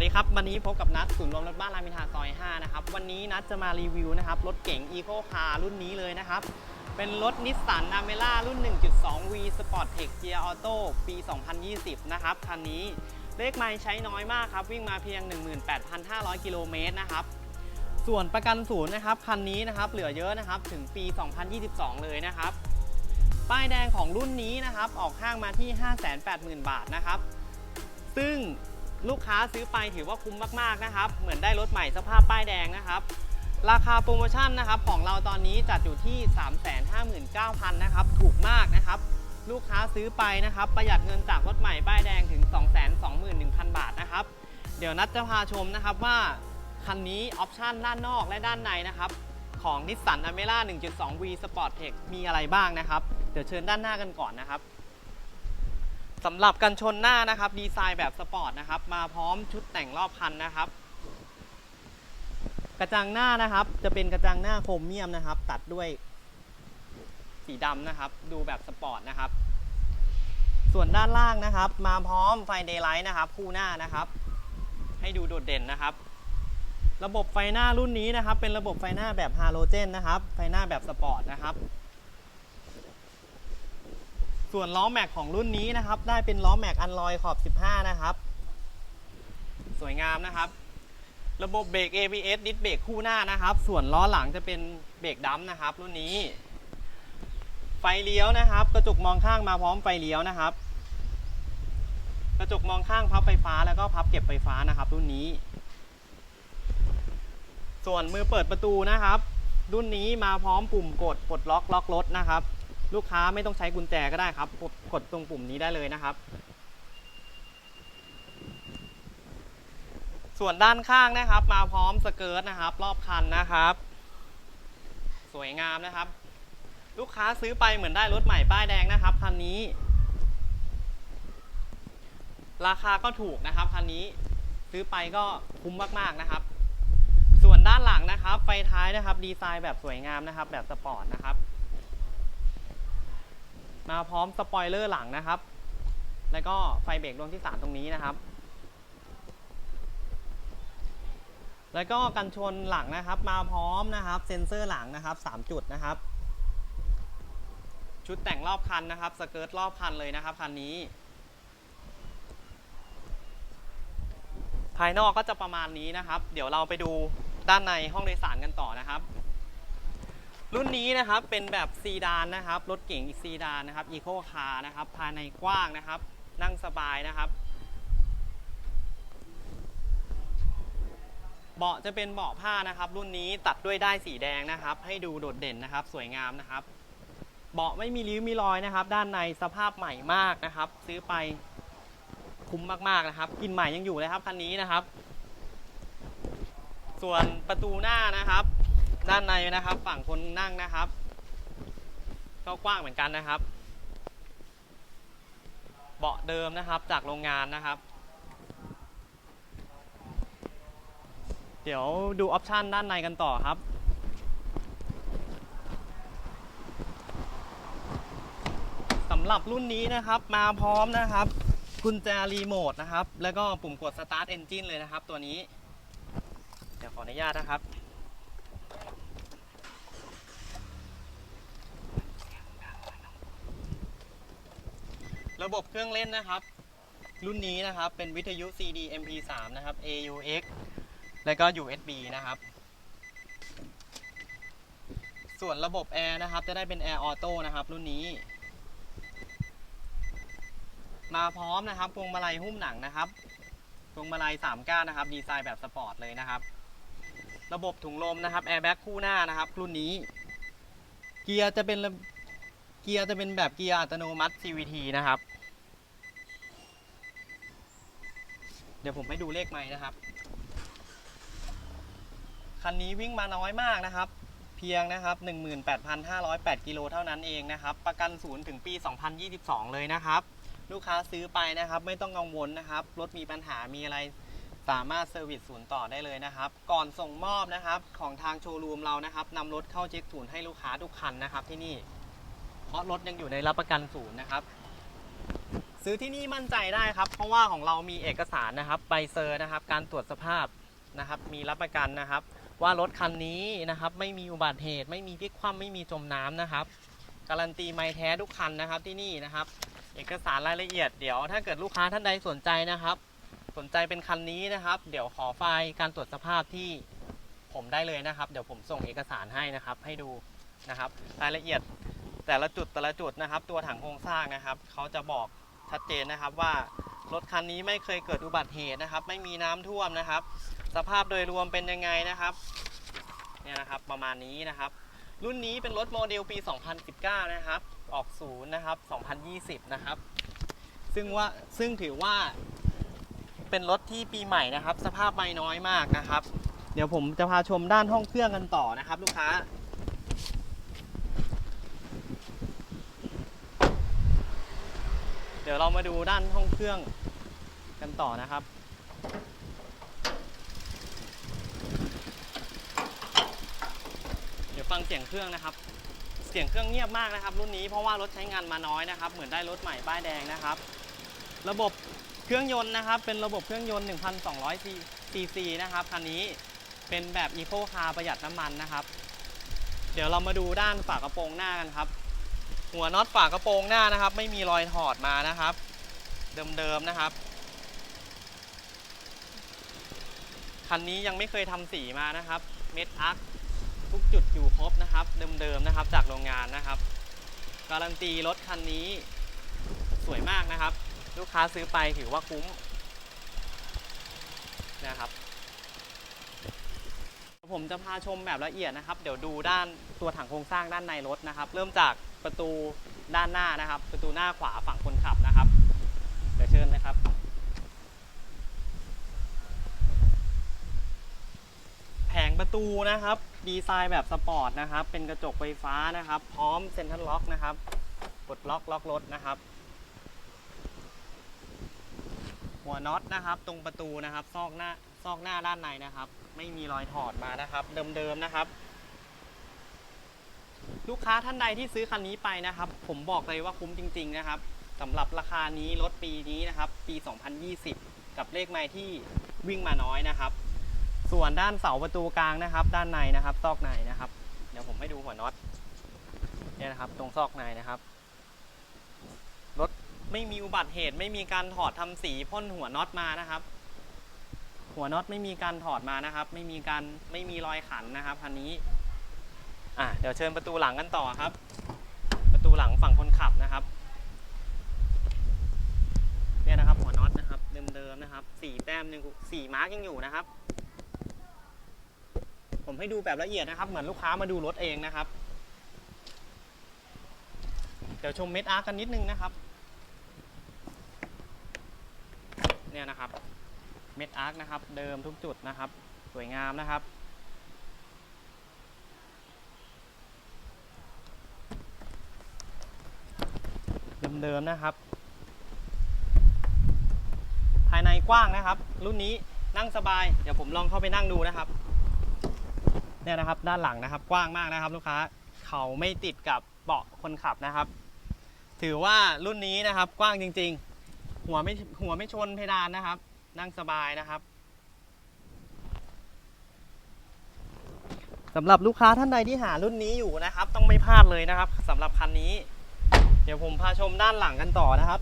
วัสดีครับ วันนี้พบกับนัดศูนย์รวมรถบ้านรามินทาซอย 5 นะครับ วันนี้นัดจะมารีวิวนะครับ รถเก๋ง Eco Car รุ่นนี้เลยนะครับ เป็นรถนิสสัน a m e r a รุ่น 1.2V Sport Tech Gear Auto ปี 2020 นะครับ คันนี้เลขไมล์ใช้น้อยมากครับ วิ่งมาเพียง 18,500 กิโลเมตรนะครับ ส่วนประกันศูนย์นะครับ คันนี้นะครับ เหลือเยอะนะครับ ถึงปี 2022 เลยนะครับ ป้ายแดงของรุ่นนี้นะครับ ออกห้างมาที่ 580,000 บาทนะครับ ซึ่ง ลูกค้าซื้อไปถือว่าคุ้มมากๆนะครับ เหมือนได้รถใหม่สภาพป้ายแดงนะครับ ราคาโปรโมชั่นนะครับของเราตอนนี้จัดอยู่ที่ 359,000นะครับ ถูกมากนะครับ ลูกค้าซื้อไปนะครับ ประหยัดเงินจากรถใหม่ป้ายแดงถึง 221,000 บาทนะครับ เดี๋ยวนัดจะพาชมนะครับว่าคันนี้ออปชันด้านนอกและด้านในนะครับของ Nissan a m e r a 1.2V Sport Tech มีอะไรบ้างนะครับ เดี๋ยวเชิญด้านหน้ากันก่อนนะครับ สำหรับกันชนหน้านะครับดีไซน์แบบสปอร์ตนะครับมาพร้อมชุดแต่งรอบคันนะครับ กระจังหน้านะครับ จะเป็นกระจังหน้าโครเมียมนะครับ ตัดด้วยสีดำนะครับ ดูแบบสปอร์ตนะครับ ส่วนด้านล่างนะครับ มาพร้อมไฟเดย์ไลท์นะครับ คู่หน้านะครับ ให้ดูโดดเด่นนะครับ ระบบไฟหน้ารุ่นนี้นะครับ เป็นระบบไฟหน้าแบบฮาโลเจนนะครับ ไฟหน้าแบบสปอร์ตนะครับ ส่วนล้อแม็กของรุ่นนี้นะครับ ได้เป็นล้อแม็กอันลอยขอบ 15 นะครับ สวยงามนะครับ ระบบเบรก ABS ดิสเบรกคู่หน้านะครับ ส่วนล้อหลังจะเป็นเบรกดัมนะครับ รุ่นนี้ ไฟเลี้ยวนะครับ กระจกมองข้างมาพร้อมไฟเลี้ยวนะครับ กระจกมองข้างพับไฟฟ้าแล้วก็พับเก็บไฟฟ้านะครับ รุ่นนี้ ส่วนมือเปิดประตูนะครับ รุ่นนี้มาพร้อมปุ่มกดปลดล็อกล็อกรถนะครับ ลูกค้าไม่ต้องใช้กุญแจก็ได้ครับกดกดตรงปุ่มนี้ได้เลยนะครับ ส่วนด้านข้างนะครับ มาพร้อมสเกิร์ตนะครับ รอบคันนะครับ สวยงามนะครับ ลูกค้าซื้อไปเหมือนได้รถใหม่ป้ายแดงนะครับคันนี้ ราคาก็ถูกนะครับคันนี้ซื้อไปก็คุ้มมากๆนะครับ ส่วนด้านหลังนะครับ ไฟท้ายนะครับ ดีไซน์แบบสวยงามนะครับ แบบสปอร์ตนะครับ มาพร้อมสปอยเลอร์หลังนะครับ แล้วก็ไฟเบรกดวงที่ 3 ตรงนี้นะครับ แล้วก็กันชนหลังนะครับ มาพร้อมนะครับ เซ็นเซอร์หลังนะครับ 3 จุดนะครับ ชุดแต่งรอบคันนะครับ สเกิร์ตรอบคันเลยนะครับคันนี้ ภายนอกก็จะประมาณนี้นะครับ เดี๋ยวเราไปดูด้านในห้องโดยสารกันต่อนะครับ รุ่นนี้นะครับเป็นแบบซีดานนะครับ รถเก๋งอีกซีดานนะครับอีโคคาร์นะครับภายในกว้างนะครับ นั่งสบายนะครับ เบาะจะเป็นเบาะผ้านะครับ รุ่นนี้ตัดด้วยได้ายสีแดงนะครับ ให้ดูโดดเด่นนะครับ สวยงามนะครับ เบาะไม่มีริ้วมีรอยนะครับ ด้านในสภาพใหม่มากนะครับ ซื้อไปคุ้มมากๆนะครับกลินใหม่ยังอยู่เลยครับคันนี้นะครับ ส่วนประตูหน้านะครับ ด้านในนะครับ ฝั่งคนนั่งนะครับ ก็กว้างเหมือนกันนะครับ เบาะเดิมนะครับจากโรงงานนะครับ เดี๋ยวดูออปชันด้านในกันต่อครับสำหรับรุ่นนี้นะครับมาพร้อมนะครับกุญแจรีโมทนะครับ แล้วก็ปุ่มกด Start Engine เลยนะครับ ตัวนี้ เดี๋ยวขออนุญาตนะครับ ระบบเครื่องเล่นนะครับ รุ่นนี้นะครับเป็นวิทยุ CD MP3 นะครับ AUX แล้วก็ USB นะครับ ส่วนระบบแอร์นะครับ จะได้เป็นแอร์ออโต้นะครับ รุ่นนี้ มาพร้อมนะครับพวงมาลัยหุ้มหนังนะครับพวงมาลัย3ก้านนะครับ ดีไซน์แบบสปอร์ตเลยนะครับ ระบบถุงลมนะครับแอร์แบ็กคู่หน้านะครับ รุ่นนี้ เกียร์จะเป็น เกียร์จะเป็นแบบเกียร์อัตโนมัติ CVT นะครับ เดี๋ยวผมให้ดูเลขไม้นะครับ คันนี้วิ่งมาน้อยมากนะครับ เพียงนะครับ 18,508 กิโลเท่านั้นเองนะครับ ประกันศูนย์ถึงปี 2022 เลยนะครับ ลูกค้าซื้อไปนะครับ ไม่ต้องกังวลนะครับ รถมีปัญหามีอะไรสามารถเซอร์วิสศูนย์ต่อได้เลยนะครับ ก่อนส่งมอบนะครับของทางโชว์รูมเรานะครับนำรถเข้าเช็คศูนย์ให้ลูกค้าทุกคันนะครับที่นี่ เพราะรถยังอยู่ในรับประกันศูนย์นะครับ ซื้อที่นี่มั่นใจได้ครับ เพราะว่าของเรามีเอกสารนะครับใบเซอร์นะครับ การตรวจสภาพนะครับ มีรับประกันนะครับ ว่ารถคันนี้นะครับ ไม่มีอุบัติเหตุ ไม่มีพลิกคว่ำไม่มีจมน้ำนะครับ การันตีไม่แท้ทุกคันนะครับที่นี่นะครับ เอกสารรายละเอียดเดี๋ยว ถ้าเกิดลูกค้าท่านใดสนใจนะครับ สนใจเป็นคันนี้นะครับ เดี๋ยวขอไฟล์การตรวจสภาพที่ผมได้เลยนะครับ เดี๋ยวผมส่งเอกสารให้นะครับ ให้ดูนะครับ รายละเอียด แต่ละจุดแต่ละจุดนะครับ ตัวถังโครงสร้างนะครับเขาจะบอกชัดเจนนะครับว่ารถคันนี้ไม่เคยเกิดอุบัติเหตุนะครับ ไม่มีน้ำท่วมนะครับ สภาพโดยรวมเป็นยังไงนะครับเนี่ยนะครับประมาณนี้นะครับ รุ่นนี้เป็นรถโมเดลปี 2019 นะครับ ออกศูนย์นะครับ 2020 นะครับ ซึ่งว่าซึ่งถือว่าเป็นรถที่ปีใหม่นะครับ สภาพไม่น้อยมากนะครับ เดี๋ยวผมจะพาชมด้านห้องเครื่องกันต่อนะครับ ลูกค้า ดี๋ยวเรามาดูด้านห้องเครื่องกันต่อนะครับ เดี๋ยวฟังเสียงเครื่องนะครับ เสียงเครื่องเงียบมากนะครับ รุ่นนี้เพราะว่ารถใช้งานมาน้อยนะครับ เหมือนได้รถใหม่ป้ายแดงนะครับ ระบบเครื่องยนต์นะครับ เป็นระบบเครื่องยนต์ 1,200 ซีซีนะครับคันนี้เป็นแบบ Eco Car ประหยัดน้ำมันนะครับ เดี๋ยวเรามาดูด้านฝากระโปรงหน้ากันครับ หัวน็อตฝากระโปรงหน้านะครับ ไม่มีรอยถอดมานะครับ เดิมๆนะครับคันนี้ยังไม่เคยทำสีมานะครับ เม็ดอาร์คทุกจุดอยู่ครบนะครับ เดิมๆนะครับ จากโรงงานนะครับ การันตีรถคันนี้สวยมากนะครับ ลูกค้าซื้อไปถือว่าคุ้มนะครับผมจะพาชมแบบละเอียดนะครับ เดี๋ยวดูด้านตัวถังโครงสร้างด้านในรถนะครับ เริ่มจาก ประตูด้านหน้านะครับ ประตูหน้าขวาฝั่งคนขับนะครับเดี๋ยวเชิญนะครับ แผงประตูนะครับ ดีไซน์แบบสปอร์ตนะครับ เป็นกระจกไฟฟ้านะครับ พร้อมเซ็นทรัลล็อกนะครับกดล็อกล็อกรถนะครับ หัวน็อตนะครับ ตรงประตูนะครับ ซอกหน้าซอกหน้าด้านในนะครับ ไม่มีรอยถอดมานะครับ เดิมๆนะครับ ลูกค้าท่านใดที่ซื้อคันนี้ไปนะครับ ผมบอกเลยว่าคุ้มจริง ๆ นะครับสำหรับราคานี้รถปีนี้นะครับ ปี 2020 กับเลขไม้ที่วิ่งมาน้อยนะครับ ส่วนด้านเสาประตูกลางนะครับ ด้านในนะครับ ซอกในนะครับ เดี๋ยวผมให้ดูหัวน็อตเนี่ยนะครับ ตรงซอกในนะครับรถไม่มีอุบัติเหตุไม่มีการถอดทำสีพ่นหัวน็อตมานะครับ หัวน็อตไม่มีการถอดมานะครับ ไม่มีการไม่มีรอยขันนะครับคันนี้ อะเดี๋ยวเชิญประตูหลังกันต่อครับ ประตูหลังฝั่งคนขับนะครับ เนี่ยนะครับหัวน็อตนะครับเดิมๆนะครับสี่แต้มยังสี่มาร์กยังอยู่นะครับ ผมให้ดูแบบละเอียดนะครับ เหมือนลูกค้ามาดูรถเองนะครับ เดี๋ยวชมเม็ดอาร์กันนิดนึงนะครับเนี่ยนะครับ เม็ดอาร์คนะครับ เดิมทุกจุดนะครับ สวยงามนะครับ เดิมๆนะครับ ภายในกว้างนะครับ รุ่นนี้นั่งสบาย เดี๋ยวผมลองเข้าไปนั่งดูนะครับ เนี่ยนะครับ ด้านหลังนะครับกว้างมากนะครับ ลูกค้าเขาไม่ติดกับเบาะคนขับนะครับ ถือว่ารุ่นนี้นะครับ กว้างจริง ๆ หัวไม่หัวไม่ชนเพดานนะครับ นั่งสบายนะครับสำหรับลูกค้าท่านใดที่หารุ่นนี้อยู่นะครับ ต้องไม่พลาดเลยนะครับสำหรับคันนี้ เดี๋ยวผมพาชมด้านหลังกันต่อนะครับ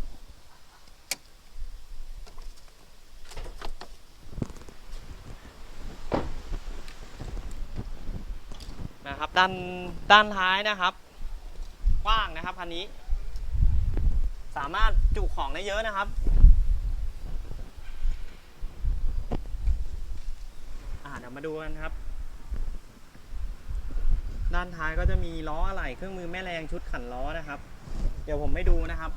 นะครับด้านด้านท้ายนะครับ กว้างนะครับคันนี้ สามารถจุของได้เยอะนะครับอ่าเดี๋ยวมาดูกันครับ ด้านท้ายก็จะมีล้ออะไหล่เครื่องมือแม่แรงชุดขันล้อนะครับ ดี๋ยวผมให้ดูนะครับ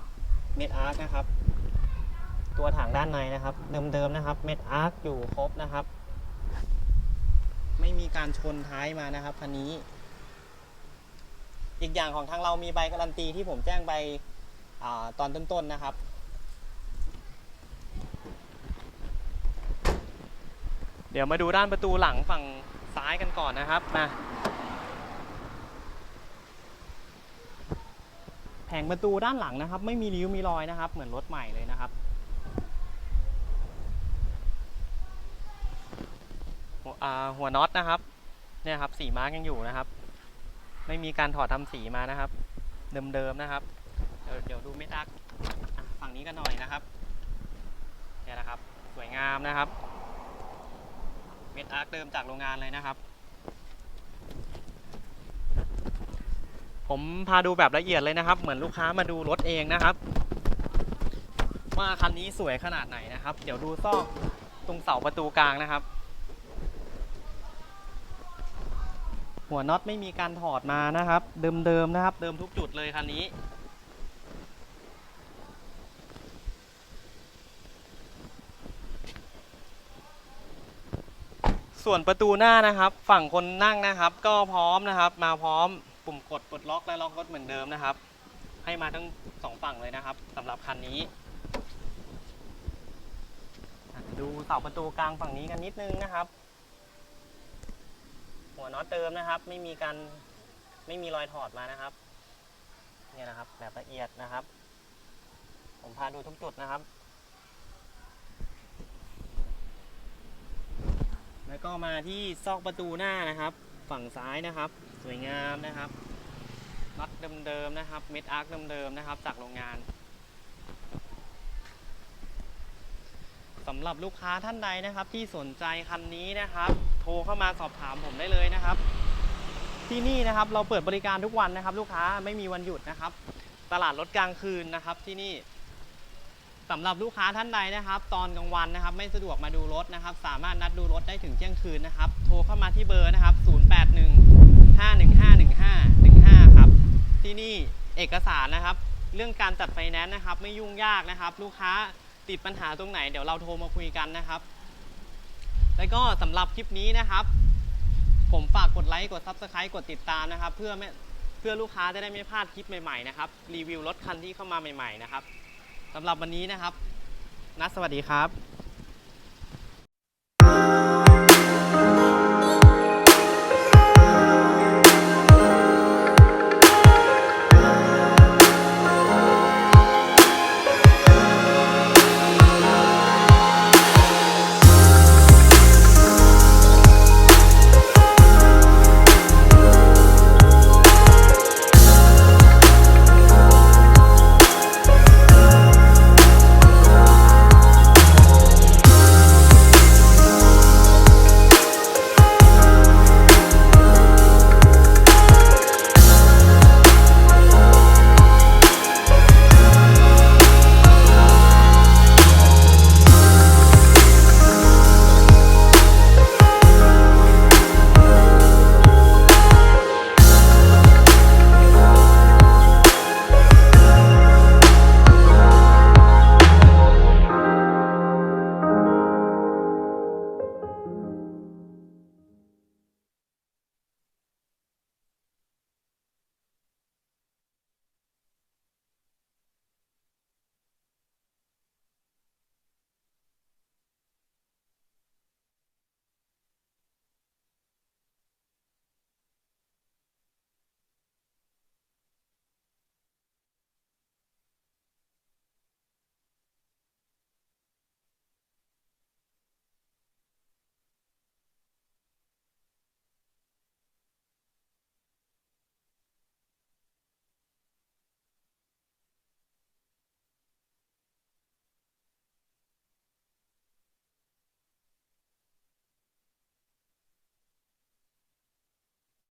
เม็ดอาร์คนะครับ ตัวถังด้านในนะครับ เดิมๆนะครับ เม็ดอาร์คอยู่ครบนะครับ ไม่มีการชนท้ายมานะครับคันนี้ อีกอย่างของทางเรามีใบการันตีที่ผมแจ้งไปอตอนต้นๆนะครับเดี๋ยวมาดูด้านประตูหลังฝั่งซ้ายกันก่อนนะครับมา ผผงประตูด้านหลังนะครับ ไม่มีริ้วมีรอยนะครับ เหมือนรถใหม่เลยนะครับหัวอ่าหัวน็อตนะครับเนี่ยครับสีมาร์กยังอยู่นะครับ ไม่มีการถอดทำสีมานะครับ เดิมๆนะครับเดี๋ยวเดี๋ยวดูเม็ดอักฝั่งนี้กันหน่อยนะครับเนี่ยนะครับ สวยงามนะครับ เม็ดอาร์คเดิมจากโรงงานเลยนะครับ ผมพาดูแบบละเอียดเลยนะครับ เหมือนลูกค้ามาดูรถเองนะครับ ว่าคันนี้สวยขนาดไหนนะครับ เดี๋ยวดูซอกตรงเสาประตูกลางนะครับ หัวน็อตไม่มีการถอดมานะครับ เดิมๆนะครับ เดิมทุกจุดเลยคันนี้ส่วนประตูหน้านะครับ ฝั่งคนนั่งนะครับ ก็พร้อมนะครับ มาพร้อม ปุ่มกดปลดล็อกและล็อกรถเหมือนเดิมนะครับ ให้มาทั้งสองฝั่งเลยนะครับสำหรับคันนี้ ดูเสาประตูกลางฝั่งนี้กันนิดนึงนะครับ หัวน็อตเติมนะครับ ไม่มีการไม่มีรอยถอดมานะครับเนี่ยนะครับ แบบละเอียดนะครับ ผมพาดูทุกจุดนะครับแล้วก็มาที่ซอกประตูหน้านะครับ ฝั่งซ้ายนะครับ สวยงามนะครับน็อตเดิมๆนะครับ เม็ดอาร์คเดิมๆนะครับ จากโรงงานสำหรับลูกค้าท่านใดนะครับ ที่สนใจคันนี้นะครับ โทรเข้ามาสอบถามผมได้เลยนะครับ ที่นี่นะครับเราเปิดบริการทุกวันนะครับ ลูกค้าไม่มีวันหยุดนะครับ ตลาดรถกลางคืนนะครับที่นี่สำหรับลูกค้าท่านใดนะครับ ตอนกลางวันนะครับ ไม่สะดวกมาดูรถนะครับ สามารถนัดดูรถได้ถึงเที่ยงคืนนะครับ โทรเข้ามาที่เบอร์นะครับ 081 515 1515 ครับ ที่นี่เอกสารนะครับ เรื่องการจัดไฟแนนซ์นะครับ ไม่ยุ่งยากนะครับ ลูกค้าติดปัญหาตรงไหน เดี๋ยวเราโทรมาคุยกันนะครับ แล้วก็สำหรับคลิปนี้นะครับ ผมฝากกดไลค์กด Subscribe กดติดตามนะครับ เพื่อไม่เพื่อลูกค้าจะได้ไม่พลาดคลิปใหม่ๆนะครับรีวิวรถคันที่เข้ามาใหม่ ๆนะครับสำหรับวันนี้นะครับ นัดสวัสดีครับ